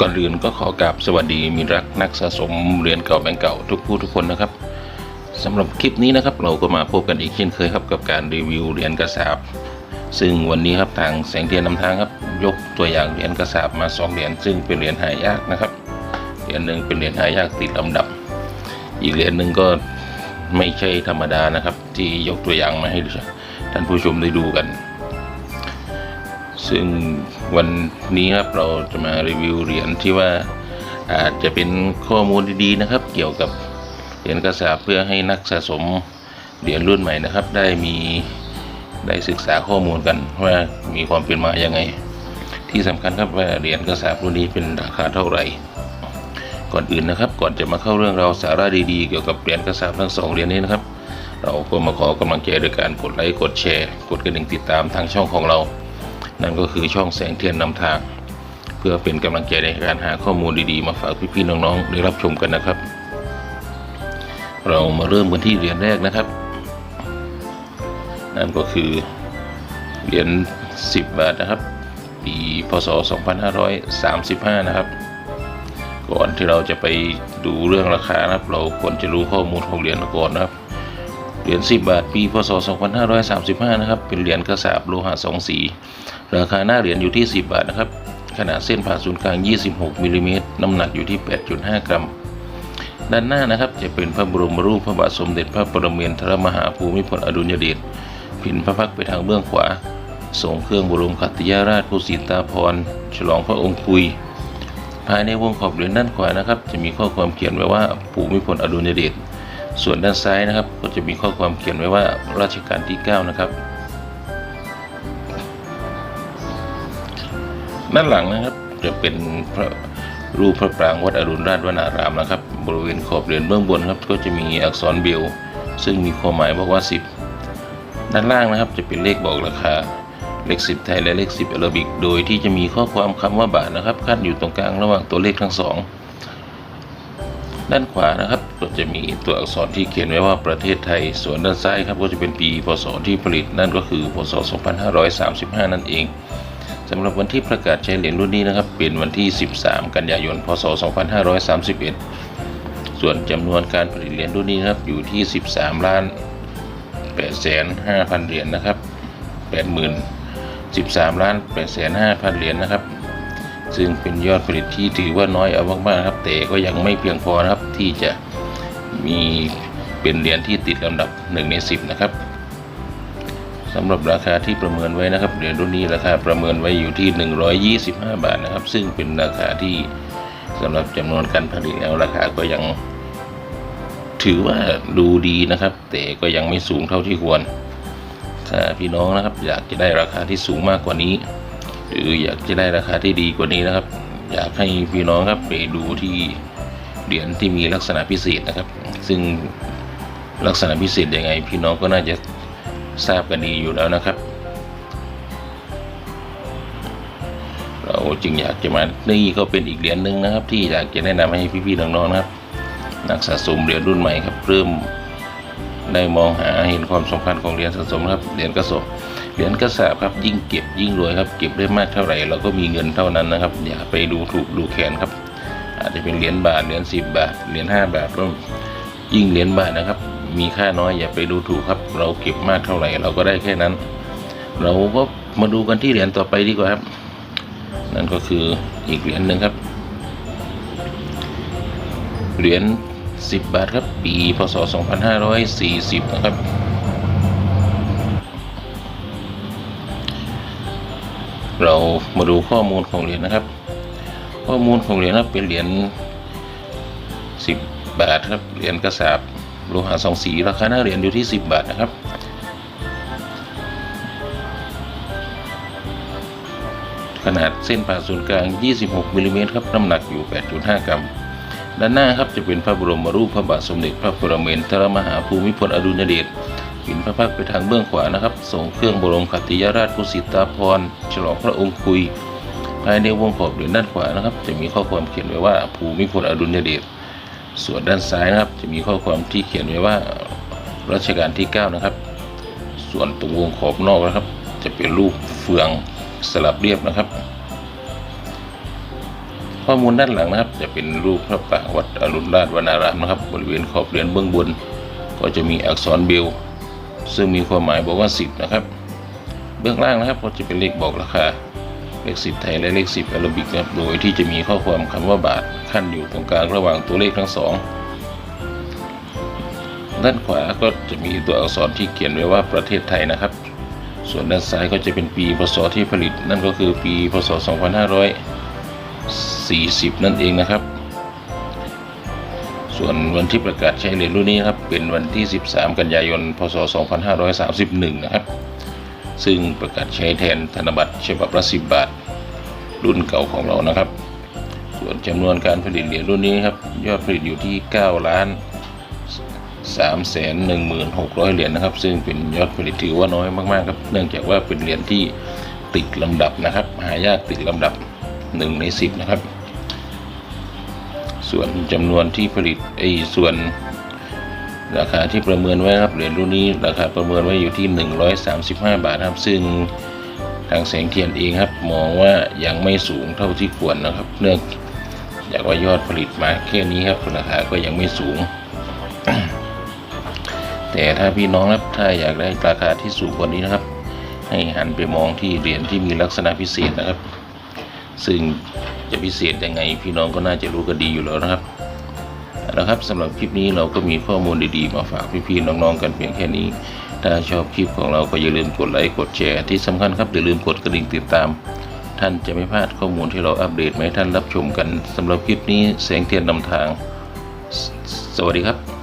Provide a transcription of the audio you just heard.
ก่อนอื่นก็ขอกราบสวัสดีมีรักนักสะสมเหรียญเก่าแบงก์เก่าทุกผู้ทุกคนนะครับสำหรับคลิปนี้นะครับเราก็มาพบกันอีกเช่นเคยครับกับการรีวิวเหรียญกระสาบซึ่งวันนี้ครับทางแสงเทียนนำทางครับยกตัวอย่างเหรียญกระสาบมาสองเหรียญซึ่งเป็นเหรียญหายากนะครับเหรียญหนึ่งเป็นเหรียญหายากติดลำดับ อีกเหรียญหนึ่งก็ไม่ใช่ธรรมดานะครับ ที่ยกตัวอย่างมาให้ท่านผู้ชมได้ดูกัน ซึ่งวันนี้ครับเราจะมารีวิวเหรียญที่ว่าอาจจะเป็นข้อมูลดีๆนะครับ เกี่ยวกับเหรียญกระสาบเพื่อให้นักสะสมเหรียญรุ่นใหม่นะครับ ได้มีได้ศึกษาข้อมูลกันว่ามีความเป็นมาอย่างไง ที่สำคัญครับว่าเหรียญกระสาบรุ่นนี้เป็นราคาเท่าไหร่ ก่อนอื่นนะครับ ก่อนจะมาเข้าเรื่องเราวสาระดีๆ เกี่ยวกับเหรียญกระสาบทั้งสองเหรียญนี้นะครับ เราก็มาขอกำลังใจโดยการกดไลค์กดแชร์ กดกระดิ่งติดตามทางช่องของเรา นั่นก็คือช่องแสงเทียนนำทาง เพื่อเป็นกำลังใจในการหาข้อมูลดีๆ มาฝากพี่ๆน้องๆได้รับชมกันนะครับ เรามาเริ่มกันที่เหรียญแรกนะครับ นั่นก็คือเหรียญ10 บาทนะครับ ปีพศ 2535 นะครับ ก่อนที่เราจะไปดูเรื่องราคานะครับ เราควรจะรู้ข้อมูลของเหรียญก่อนนะครับเหรียญ10 บาท ปี พศ 2535 นะครับ เป็นเหรียญกระสาบโลหะสองสี ราคาหน้าเหรียญอยู่ที่ 10 บาทนะครับ ขนาดเส้นผ่าศูนย์กลาง 26มิลลิเมตรน้ำหนักอยู่ที่ 8.5 กรัม ด้านหน้านะครับจะเป็นพระบรมรูปพระบาทสมเด็จพระปรมินทรมหาภูมิพลอดุลยเดชผินพระพักตร์ไปทางเบื้องขวาทรงเครื่องบรมขัติยาราชภูสิตาภรฉลองพระองค์คุย ภายในวงขอบเหรียญด้านขวานะครับ จะมีข้อความเขียนไว้ว่าภูมิพลอดุลยเดชส่วนด้านซ้ายนะครับ ก็จะมีข้อความเขียนไว้ว่ารัชกาลที่ 9 นะครับ ด้านหลังนะครับ จะเป็นพระรูปพระปรางวัดอรุณราชวนารามนะครับ บริเวณขอบเหรียญเบื้องบนครับ ก็จะมีอักษรเบลซึ่งมีความหมายบอกว่า 10 ด้านล่างนะครับ จะเป็นเลขบอกราคาเลข 10 ไทยและเลข 10อาราบิก โดยที่จะมีข้อความคำว่าบาทนะครับขั้นอยู่ตรงกลางระหว่างตัวเลขทั้งสองด้านขวานะครับก็จะมีตัวอักษรที่เขียนไว้ว่าประเทศไทย ส่วนด้านซ้ายครับก็จะเป็นปีพศที่ผลิตนั่นก็คือพศ 2535 นั่นเอง สำหรับวันที่ประกาศใช้เหรียญรุ่นนี้นะครับ เป็นวันที่ 13 กันยายน พศ 2531 ส่วนจำนวนการผลิตเหรียญรุ่นนี้นะครับอยู่ที่ 13 ล้าน8แสน5,000เหรียญนะครับ80,000 13 ล้าน8แสน5,000เหรียญนะครับ ซึ่งเป็นยอดผลิตที่ถือว่าน้อยเอามากๆนะครับ แต่ก็ยังไม่เพียงพอนะครับที่จะมีเป็นเหรียญที่ติดลำดับ 1 ใน 10 นะครับ สำหรับราคาที่ประเมินไว้นะครับเหรียญรุ่นนี้ราคาประเมินไว้อยู่ที่ 125 บาทนะครับ ซึ่งเป็นราคาที่สำหรับจำนวนการผลิตแล้วราคาก็ยัง ถือว่าดูดีนะครับ แต่ก็ยังไม่สูงเท่าที่ควร ถ้าพี่น้องนะครับอยากจะได้ราคาที่สูงมากกว่านี้ หรืออยากจะได้ราคาที่ดีกว่านี้นะครับ อยากให้พี่น้องครับไปดูที่เหรียญที่มีลักษณะพิเศษนะครับ ซึ่งลักษณะพิเศษยังไง พี่น้องก็น่าจะ ทราบกันดีอยู่แล้วนะครับ เราจึงอยากจะมานี่ก็เป็นอีกเหรียญหนึ่งนะครับ ที่อยากจะแนะนำให้พี่ๆน้องๆนะครับ นักสะสมเหรียญรุ่นใหม่ครับเริ่มได้มองหาเห็นความสำคัญของเหรียญสะสมครับเหรียญกระสอบเหรียญกระสาบครับยิ่งเก็บยิ่งรวยครับเก็บได้มากเท่าไหร่เราก็มีเงินเท่านั้นนะครับ อย่าไปดูถูกดูแคนครับ อาจจะเป็นเหรียญบาทเหรียญสิบบาทเหรียญห้าบาทก็ยิ่งเหรียญบาทนะครับ มีค่าน้อยอย่าไปดูถูกครับ เราเก็บมากเท่าไหร่ เราก็ได้แค่นั้น เราก็มาดูกันที่เหรียญต่อไปดีกว่าครับ นั่นก็คืออีกเหรียญหนึ่งครับ เหรียญ10 บาทครับปีพศ 2540 นะครับเรามาดูข้อมูลของเหรียญนะครับ ข้อมูลของเหรียญนะเป็นเหรียญ10 บาทครับเหรียญกระสาบ โลหะสองสีราคาหน้าเหรียญอยู่ที่ 10 บาทนะครับ ขนาดเส้นผ่าศูนย์กลาง 26มิลลิเมตรครับน้ำหนักอยู่ 8.5 กรัม ด้านหน้าครับจะเป็นพระบรมรูปพระบาทสมเด็จพระปรมินทรมหาภูมิพลอดุลยเดชผินพระพักษ์ไปทางเบื้องขวานะครับทรงเครื่องบรมขัตติยราชกุสิตาภรฉลองพระองค์คุยภายในวงขอบเหรียญด้านขวานะครับ จะมีข้อความเขียนไว้ว่าภูมิพลอดุลยเดช ส่วนด้านซ้ายนะครับจะมีข้อความที่เขียนไว้ว่ารัชกาลที่ 9 นะครับ ส่วนตรงวงขอบนอกนะครับ จะเป็นรูปเฟืองสลับเรียบนะครับ ข้อมูลด้านหลังนะครับ จะเป็นรูปพระปรางวัดอรุณราชวนารามนะครับ บริเวณขอบเหรียญเบื้องบน ก็จะมีอักษรเบล ซึ่งมีความหมายบอกว่า 10 นะครับ เบื้องล่างนะครับก็จะเป็นเลขบอกราคา เลข 10 ไทยและเลข 10อาราบิกนะครับโดยที่จะมีข้อความคำว่าบาทขั้นอยู่ตรงกลางระหว่างตัวเลขทั้งสองด้านขวาก็จะมีตัวอักษรที่เขียนไว้ว่าประเทศไทยนะครับ ส่วนด้านซ้ายก็จะเป็นปีพศที่ผลิต นั่นก็คือปีพศ 2540 นั่นเองนะครับ ส่วนวันที่ประกาศใช้เหรียญรุ่นนี้ครับเป็นวันที่ 13 กันยายน พศ 2531 นะครับ ซึ่งประกาศใช้แทนธนบัตรฉบับละ10 บาท รุ่นเก่าของเรานะครับ ส่วนจำนวนการผลิตเหรียญรุ่นนี้ครับยอดผลิตอยู่ที่9ล้าน3 1 6 0 0 เหรียญนะครับ ซึ่งเป็นยอดผลิตถือว่าน้อยมากๆครับ เนื่องจากว่าเป็นเหรียญที่ติดลำดับนะครับ หายากติดลำดับ 1 ใน 10 นะครับ ส่วนจำนวนที่ผลิตไอ้ส่วน ราคาที่ประเมินไว้ครับเหรียญรุ่นนี้ราคาประเมินไว้อยู่ที่ 135 บาทครับซึ่งทางแสงเทียนเองครับมองว่ายังไม่สูงเท่าที่ควรนะครับ เนื่องจากว่ายอดผลิตมาแค่นี้ครับราคาก็ยังไม่สูง แต่ถ้าพี่น้องครับถ้าอยากได้ราคาที่สูงกว่านี้นะครับ ให้หันไปมองที่เหรียญที่มีลักษณะพิเศษนะครับ ซึ่งจะพิเศษยังไงพี่น้องก็น่าจะรู้กันดีอยู่แล้วนะครับ นะครับสำหรับคลิปนี้เราก็มีข้อมูลดีๆ มาฝากพี่ๆน้องๆกันเพียงแค่นี้ ถ้าชอบคลิปของเราก็อย่าลืมกดไลค์กดแชร์ที่สำคัญครับอย่าลืมกดกระดิ่งติดตาม ท่านจะไม่พลาดข้อมูลที่เราอัปเดตมาให้ท่านรับชมกันสำหรับคลิปนี้แสงเทียนนำทางสสวัสดีครับ